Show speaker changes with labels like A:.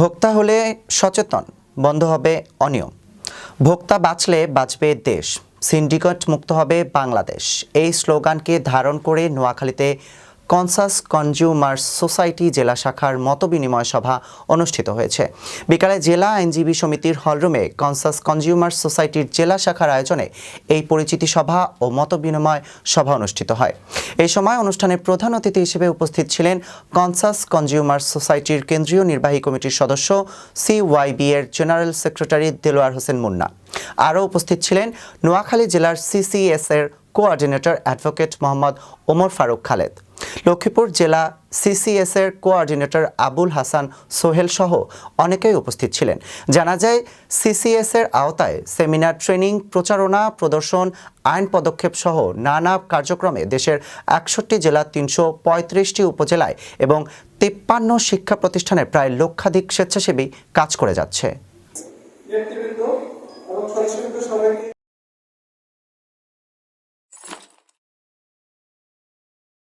A: ভোক্তা হলে সচেতন, বন্ধ হবে অনিয়ম। ভোক্তা বাঁচলে বাঁচবে দেশ। সিন্ডিকেট মুক্ত হবে বাংলাদেশ। এই স্লোগানকে ধারণ করে নোয়াখালীতে কনসাস কনজিউমার সোসাইটি জেলা শাখার মতবিনিময় সভা অনুষ্ঠিত হয়েছে। বিকালে জেলা আইনজীবী সমিতির হলরুমে কনসাস কনজিউমার সোসাইটির জেলা শাখার আয়োজনে এই পরিচিতি সভা ও মতবিনিময় সভা অনুষ্ঠিত হয়। এই সময় অনুষ্ঠানে প্রধান অতিথি হিসেবে উপস্থিত ছিলেন কনসাস কনজিউমার সোসাইটির কেন্দ্রীয় নির্বাহী কমিটির সদস্য সিওয়াইবি এর জেনারেল সেক্রেটারি দেলোয়ার হোসেন মুন্না। আরও উপস্থিত ছিলেন নোয়াখালী জেলার সিসিএস এর কোঅর্ডিনেটর অ্যাডভোকেট মোহাম্মদ ওমর ফারুক খালেদ। লক্ষ্মীপুর জেলা সিসিএস এর কোঅর্ডিনেটর আবুল হাসান সোহেল সহ অনেকেই উপস্থিত ছিলেন। জানা যায় সিসিএস এর আওতায় সেমিনার, ট্রেনিং, প্রচারণা, প্রদর্শন, আইন পদক্ষেপ সহ নানা কার্যক্রমে দেশের একষট্টি জেলা তিনশো পঁয়ত্রিশটি উপজেলায় এবং তিপ্পান্ন শিক্ষা প্রতিষ্ঠানে প্রায় লক্ষাধিক স্বেচ্ছাসেবী কাজ করে যাচ্ছে।